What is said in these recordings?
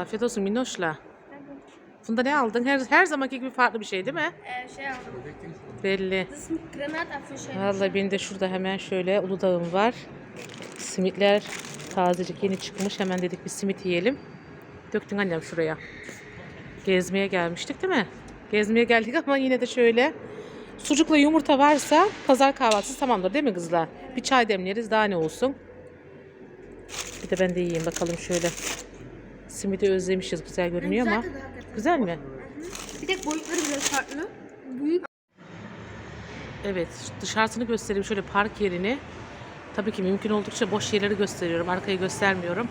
Afiyet olsun minnoşla. Bunda ne aldın? Her, her zamanki gibi farklı bir şey değil mi? Äh, şey aldım. Belli. Granatapfelscheibe. Vallahi benim de şurada hemen şöyle Uludağ'ım var. Simitler tazecik yeni çıkmış. Hemen dedik bir simit yiyelim. Döktün annem şuraya. Gezmeye gelmiştik değil mi? Gezmeye geldik ama yine de şöyle sucukla yumurta varsa pazar kahvaltısı tamamdır değil mi kızlar? Bir çay demleriz daha ne olsun. Bir de ben de yiyeyim bakalım şöyle. Simidi özlemişiz güzel görünüyor ama. Güzel mi? Bir tek boyutları biraz farklı. Büyük. Evet, dışarısını göstereyim şöyle park yerini. Tabii ki mümkün oldukça boş yerleri gösteriyorum. Arkayı göstermiyorum.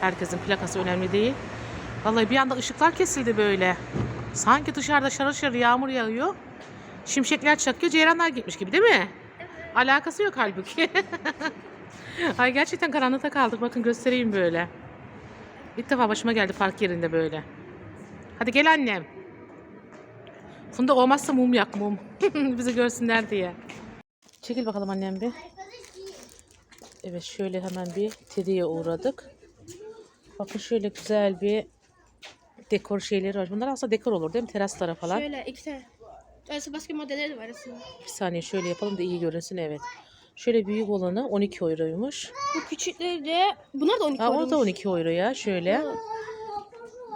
Herkesin plakası önemli değil. Vallahi bir anda ışıklar kesildi böyle. Sanki dışarıda şarıl şarıl yağmur yağıyor. Şimşekler çakıyor, ceyranlar gitmiş gibi değil mi? Alakası yok halbuki. Ay gerçekten karanlıkta kaldık. Bakın göstereyim böyle. İlk defa başıma geldi park yerinde böyle. Hadi gel annem. Funda olmazsa mum yak mum. Bizi görsünler diye. Çekil bakalım annem bir. Evet şöyle hemen bir Teddy'ye uğradık. Bakın şöyle güzel bir dekor şeyleri var. Bunlar aslında dekor olur değil mi? Teraslara falan. Şöyle iki tane. Öyleyse başka modelleri de var aslında. Bir saniye şöyle yapalım da iyi görünsün evet. Şöyle büyük olanı 12 euroymuş. Bu küçükleri de bunlar da 12 Aa, o da euroymuş. 12 euro ya şöyle.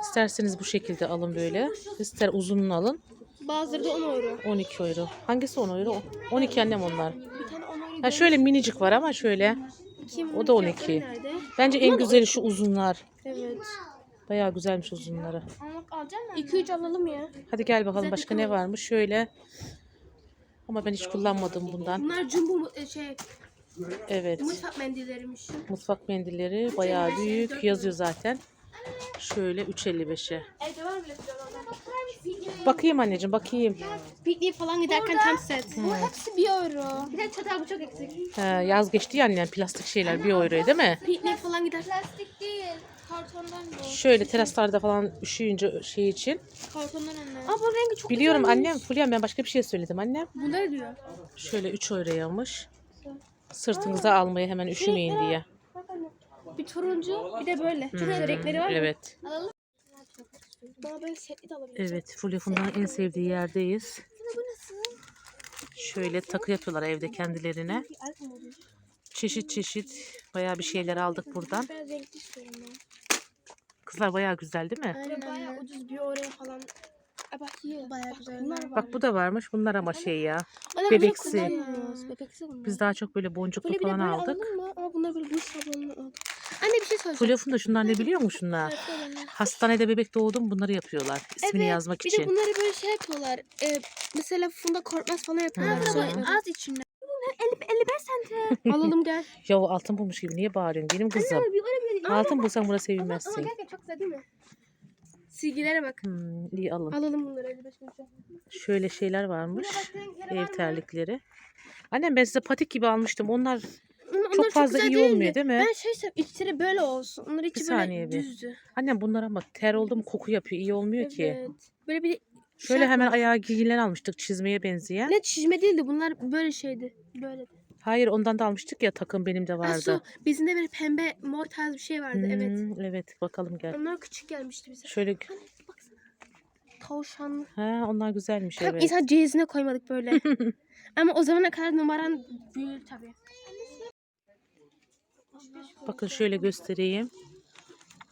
İsterseniz bu şekilde alın böyle. İster uzununu alın. Bazıları da 10 euro. 12 euro. Hangisi 10 euro? 12 annem onlar. Bir tane 10 euro. Ha şöyle minicik var ama şöyle. Kim o da 12. Nerede? Bence en güzeli şu uzunlar. Evet. Bayağı güzelmiş uzunları. Almak alacağım mı? 2-3 alalım ya. Hadi gel bakalım başka ne varmış. Şöyle. Ama ben hiç kullanmadım bundan. Bunlar jumbo e, şey Evet. mutfak mendilleriymiş. Mutfak mendilleri bayağı büyük. Yazıyor zaten. Şöyle 3.55'e. Evde var bile Bakayım anneciğim bakayım. Pikniğe falan giderken tam set. Bu hepsi 1 euro. Bir de çatal bıçak eksik. He, yaz geçti ya annem plastik şeyler 1 euroya değil mi? Pikniğe falan gider. Plastik değil. Kartondan bu. Şöyle teraslarda falan üşüyünce şey için. Kartondan anne. Aa bu rengi çok Biliyorum güzelmiş. annem Fulya ben başka bir şey söyledim annem. Bunlar diyor. Şöyle 3 euroyaymış. Sırtınıza almaya hemen üşümeyin diye. Bak anne. Bir turuncu bir de böyle. Çok güzel renkleri var. mı? Evet. Alalım. Bana böyle setli de alabiliriz. Evet, Fulya Funda'nın en sevdiği yerdeyiz. Bu nasıl? Şöyle takı yapıyorlar evde kendilerine. Çeşit çeşit bayağı bir şeyler aldık buradan. Biraz renkli istiyorum ben. Kızlar bayağı güzel değil mi? Aynen bayağı ucuz bir oraya falan. Aa bak iyi. Bayağı güzel. Bunlar var. Bak bu da varmış. Bunlar ama şey ya. Bebeksi. Bebeksi bunlar. Biz daha çok böyle boncuklu Böyle bir de falan böyle aldık. mı? Ama bunlar böyle bu şablonlu aldık. Anne bir şey söyleyeceğim. Fulya Funda şunlar ne biliyor musun şunlar? Evet. Hastanede bebek doğdu mu bunları yapıyorlar. İsmini Evet, yazmak bir için. de bunları böyle şey yapıyorlar. Ee, mesela Funda Korkmaz falan yapıyorlar. Ha. Az içinde. 50, 55 santim. Alalım gel. Ya o altın bulmuş gibi niye bağırıyorsun benim kızım? bir öyle bir Altın bulsan buna Ama, sevinmezsin. ama gerçekten çok güzel değil mi? Silgilere bak. Hmm, iyi alın. Alalım bunları 55 kuruş. Şöyle şeyler varmış. Ev terlikleri. Annem ben size patik gibi almıştım. Onlar Onlar çok fazla güzel iyi değildi. olmuyor değil mi? Ben şey istiyorum içleri böyle olsun. Onlar içi Bir böyle saniye bir. düzdü. Annem bunlar ama ter oldu mu koku yapıyor. iyi olmuyor ki. Evet. Böyle bir Şöyle şey hemen ayağa giyilen almıştık çizmeye benzeyen. Ne çizme değildi bunlar böyle şeydi. Böyle. Hayır ondan da almıştık ya takım benim de vardı. su. Bizim de böyle pembe mor tarz bir şey vardı. Evet. Hmm, evet bakalım gel. Onlar küçük gelmişti bize. Şöyle Baksana. Tavşanlı. ha onlar güzelmiş Tam evet. insan ceyizine koymadık böyle. Ama o zamana kadar numaran büyür tabii. Bakın şöyle göstereyim.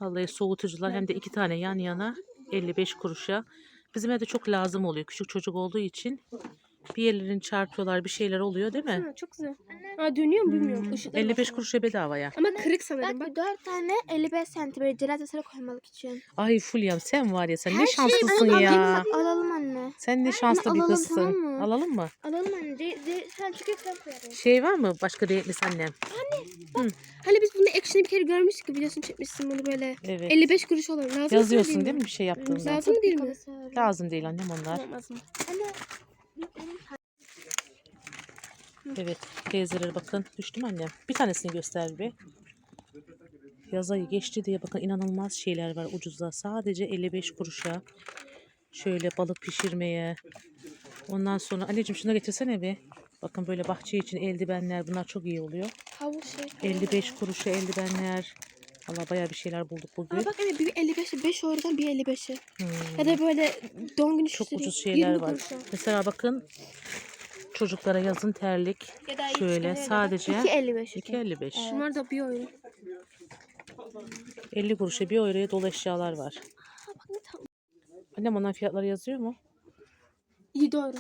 Vallahi soğutucular hem de iki tane yan yana 55 kuruşa. Bizim evde çok lazım oluyor. Küçük çocuk olduğu için bir yerlerini çarpıyorlar bir şeyler oluyor değil mi? Ha, çok güzel. Aa, dönüyor mu bilmiyorum. Hmm, Işıklara 55 baksana. kuruşa bedavaya. Ama kırık sanırım. Bak Bak. 4 tane 55 santim böyle celatesine koymalık için. Ay Fulyam sen var ya sen Her ne şanslısın alalım, ya. Alalım anne. Sen ne şanslı bir alalım, kızsın. tamam mı? Alalım mı? Alalım anne. Ce, ce, sen çünkü sen koyarız. Şey var mı başka renkli annem? Hani biz bunu ekşini bir kere görmüştük. Videosunu çekmişsin bunu böyle. Evet. 55 kuruş olur. Lazım Yazıyorsun değil mi bir şey yaptığında? Lazım değil mi? Lazım değil annem onlar. Lazım. Evet. Teyzeleri bakın. Düştü mü annem? Bir tanesini göster bir. Yaz ayı geçti diye bakın inanılmaz şeyler var ucuzda. Sadece 55 kuruşa. Şöyle balık pişirmeye. Ondan sonra anneciğim şuna getirsene bir. Bakın böyle bahçe için eldivenler bunlar çok iyi oluyor. Havlu şey. 55 kuruşa eldivenler. Valla bayağı bir şeyler bulduk bugün. Aa, bak anne bir 55'i 5 eurodan bir 55'i. Hmm. Ya da böyle doğum günü Çok ucuz şeyler 20 var. kuruşa. Mesela bakın çocuklara yazın terlik. Ya da Şöyle sadece 2.55. 2.55. Bunlar da 1 euro. 50 kuruşa bir euroya dolu eşyalar var. Aa, bak ne tatlı. Annem onların fiyatları yazıyor mu? 7 euro.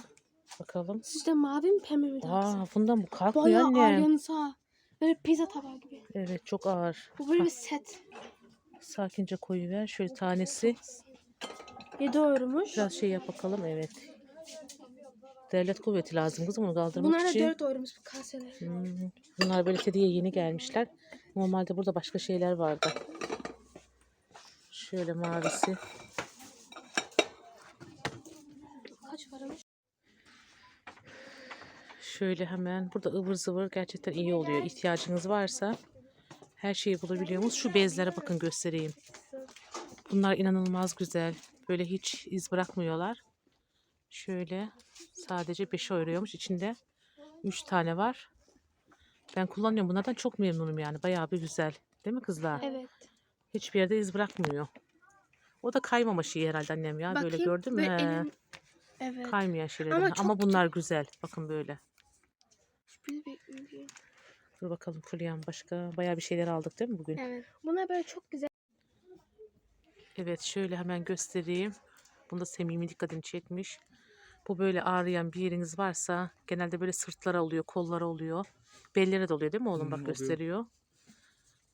Bakalım. Sizde mavi mi pembe mi Aa bundan bu kalkmıyor Bayağı ağır annem. yalnız ha. Böyle pizza tabağı gibi. Evet çok ağır. Bu böyle bir set. Sakince koyuver. Şöyle tanesi. 7 euromuş. Biraz şey yap bakalım. Evet. Devlet kuvveti lazım kızım onu kaldırmak Bunlar da için. 4 euromuş bu kaseler. Hmm, Bunlar böyle hediye yeni gelmişler. Normalde burada başka şeyler vardı. Şöyle mavisi. Şöyle hemen burada ıvır zıvır gerçekten iyi oluyor. İhtiyacınız varsa her şeyi bulabiliyorsunuz. Şu bezlere bakın göstereyim. Bunlar inanılmaz güzel. Böyle hiç iz bırakmıyorlar. Şöyle sadece 5 euroymuş. İçinde 3 tane var. Ben kullanıyorum. Bunlardan çok memnunum yani. Bayağı bir güzel. Değil mi kızlar? Evet. Hiçbir yerde iz bırakmıyor. O da kaymama şeyi herhalde annem ya. böyle Bakayım, gördün mü? böyle elim- Evet. Kaymayan şeyler. Ama Ama, bunlar güzel. Bakın böyle. Bekliyorum. Dur bakalım Fulyan başka. Bayağı bir şeyler aldık değil mi bugün? Evet. Bunlar böyle çok güzel. Evet şöyle hemen göstereyim. Bunda Semih'imin dikkatini çekmiş. Bu böyle ağrıyan bir yeriniz varsa genelde böyle sırtlara oluyor, kollara oluyor. Bellere de oluyor değil mi oğlum? Hı, Bak oluyor. gösteriyor.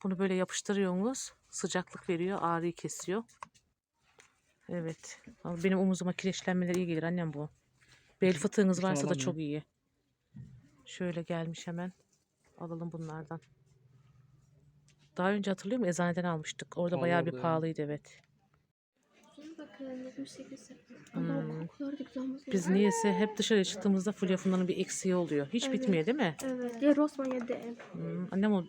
Bunu böyle yapıştırıyorsunuz. Sıcaklık veriyor, ağrıyı kesiyor. Evet. Benim omuzuma kireçlenmeler iyi gelir annem bu. Bel fıtığınız varsa da çok iyi. Şöyle gelmiş hemen. Alalım bunlardan. Daha önce hatırlıyor musun? Eczaneden almıştık. Orada bayağı bir Pahalıydı, evet. pahalıydı evet. Şuna bakın 78 cent. Hmm. Ama kokuları da güzel olmuş. Biz niyeyse hep dışarıya çıktığımızda fulya fundanın bir eksiği oluyor. Hiç Evet. bitmiyor değil mi? Evet. Ya Rosman ya DM. Hmm, annem o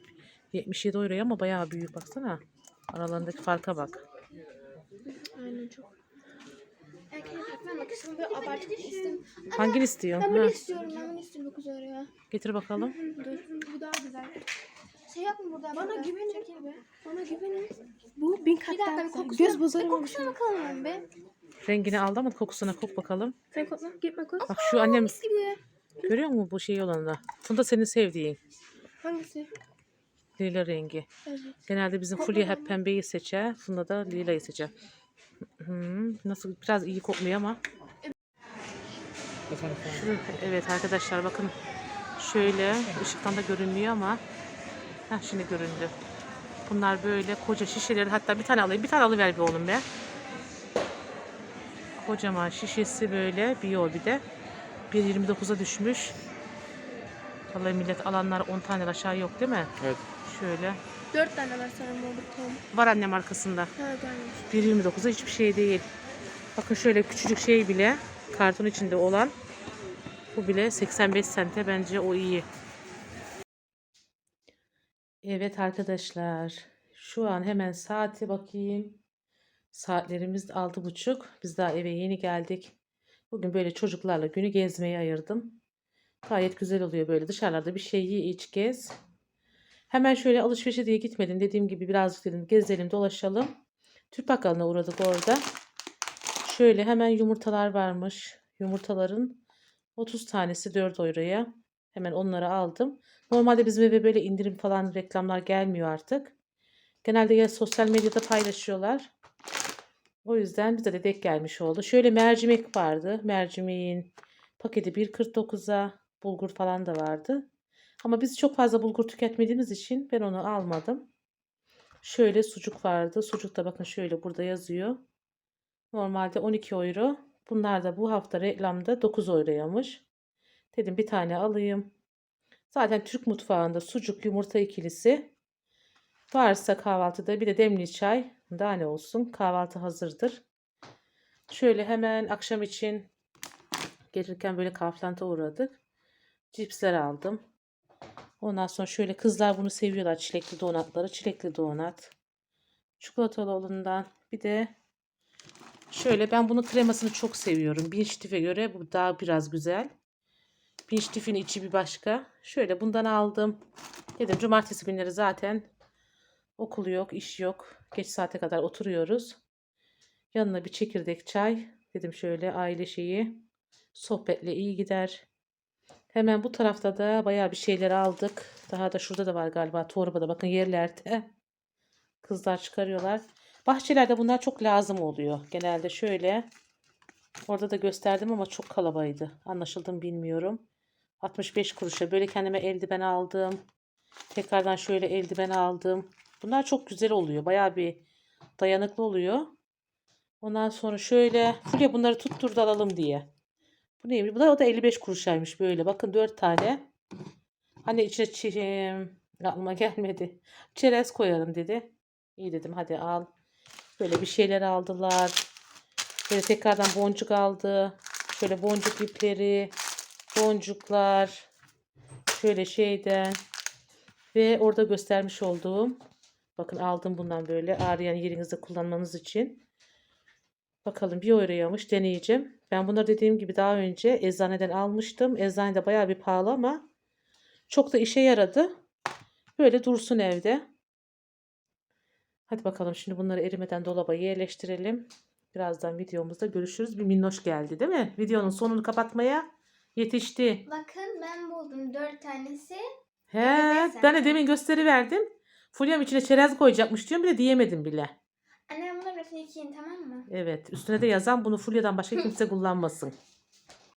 77 euroya ama bayağı büyük baksana. Aralarındaki farka bak. Aynen çok. Böyle abartıp istedim. Hangini istiyorsun? Ben bunu Ha, istiyorum. Ben bunu istiyorum 9 euro ya. getir bakalım. Dur. Bu daha güzel. Şey yapma burada. Bana güvenin. Çekil be. Bana güvenin. Bu bin kat Bir dakika daha bir güzel. kokusuna, Göz bozarım bir kokusuna bakalım be. Rengini aldı ama kokusuna kok bakalım. Sen kokla. Gitme koş. Bak şu annem Gibi. görüyor musun bu şey olanı? Funda senin sevdiğin. Hangisi? Lila rengi. Evet. Genelde bizim Fulya hep pembeyi seçer. Funda da lilayı seçer. Hmm, nasıl biraz iyi kokmuyor ama. Şu- Evet arkadaşlar bakın şöyle ışıktan da görünmüyor ama Heh, şimdi göründü. Bunlar böyle koca şişeleri hatta bir tane alayım bir tane alıver bir oğlum be. Kocaman şişesi böyle bir yol bir de 1.29'a düşmüş. Vallahi millet alanlar 10 tane aşağı yok değil mi? Evet. Şöyle. 4 tane var sana bu tom. Var annem arkasında. Ha gelmiş. 1.29'a hiçbir şey değil. Bakın şöyle küçücük şey bile karton içinde olan bu bile 85 sente bence o iyi. Evet arkadaşlar şu an hemen saate bakayım. Saatlerimiz altı buçuk. Biz daha eve yeni geldik. Bugün böyle çocuklarla günü gezmeye ayırdım. Gayet güzel oluyor böyle dışarılarda bir şey ye iç gez. Hemen şöyle alışverişe diye gitmedim. Dediğim gibi birazcık dedim gezelim dolaşalım. Türk bakkalına uğradık orada. Şöyle hemen yumurtalar varmış. Yumurtaların 30 tanesi 4 euroya. Hemen onları aldım. Normalde bizim eve böyle indirim falan reklamlar gelmiyor artık. Genelde ya sosyal medyada paylaşıyorlar. O yüzden bize de denk gelmiş oldu. Şöyle mercimek vardı. Mercimeğin paketi 1.49'a bulgur falan da vardı. Ama biz çok fazla bulgur tüketmediğimiz için ben onu almadım. Şöyle sucuk vardı. Sucuk da bakın şöyle burada yazıyor. Normalde 12 euro. Bunlar da bu hafta reklamda 9 euroymuş. Dedim bir tane alayım. Zaten Türk mutfağında sucuk yumurta ikilisi varsa kahvaltıda bir de demli çay daha ne olsun kahvaltı hazırdır. Şöyle hemen akşam için gelirken böyle Kaufland'a uğradık. Cipsler aldım. Ondan sonra şöyle kızlar bunu seviyorlar çilekli donatları. Çilekli donat. Çikolatalı olanından bir de şöyle ben bunun kremasını çok seviyorum. Binştif'e göre bu daha biraz güzel. Binştif'in içi bir başka. Şöyle bundan aldım. Dedim cumartesi günleri zaten Okul yok, iş yok. Geç saate kadar oturuyoruz. Yanına bir çekirdek çay. Dedim şöyle aile şeyi. Sohbetle iyi gider. Hemen bu tarafta da bayağı bir şeyler aldık. Daha da şurada da var galiba torbada. Bakın yerlerde. Kızlar çıkarıyorlar. Bahçelerde bunlar çok lazım oluyor. Genelde şöyle. Orada da gösterdim ama çok kalabaydı. Anlaşıldı mı bilmiyorum. 65 kuruşa böyle kendime eldiven aldım. Tekrardan şöyle eldiven aldım. Bunlar çok güzel oluyor. Bayağı bir dayanıklı oluyor. Ondan sonra şöyle Fulya bunları tutturdu alalım diye. Bu neymiş? Bu da o da 55 kuruşaymış böyle. Bakın 4 tane. Hani içine çi- aklıma gelmedi. Çerez koyalım dedi. İyi dedim hadi al. Böyle bir şeyler aldılar. Böyle tekrardan boncuk aldı. Şöyle boncuk ipleri, boncuklar. Şöyle şeyden. Ve orada göstermiş olduğum. Bakın aldım bundan böyle ağrıyan yerinizde kullanmanız için. Bakalım bir euroymuş deneyeceğim. Ben bunları dediğim gibi daha önce eczaneden almıştım. Eczanede bayağı bir pahalı ama çok da işe yaradı. Böyle dursun evde. Hadi bakalım şimdi bunları erimeden dolaba yerleştirelim. Birazdan videomuzda görüşürüz. Bir minnoş geldi değil mi? Videonun sonunu kapatmaya yetişti. Bakın ben buldum dört tanesi. He, ben de demin gösteriverdim. Fulya'm içine çerez koyacakmış diyorum bile diyemedim bile. İkiyin tamam mı? Evet, üstüne de yazan bunu Fulya'dan başka kimse kullanmasın.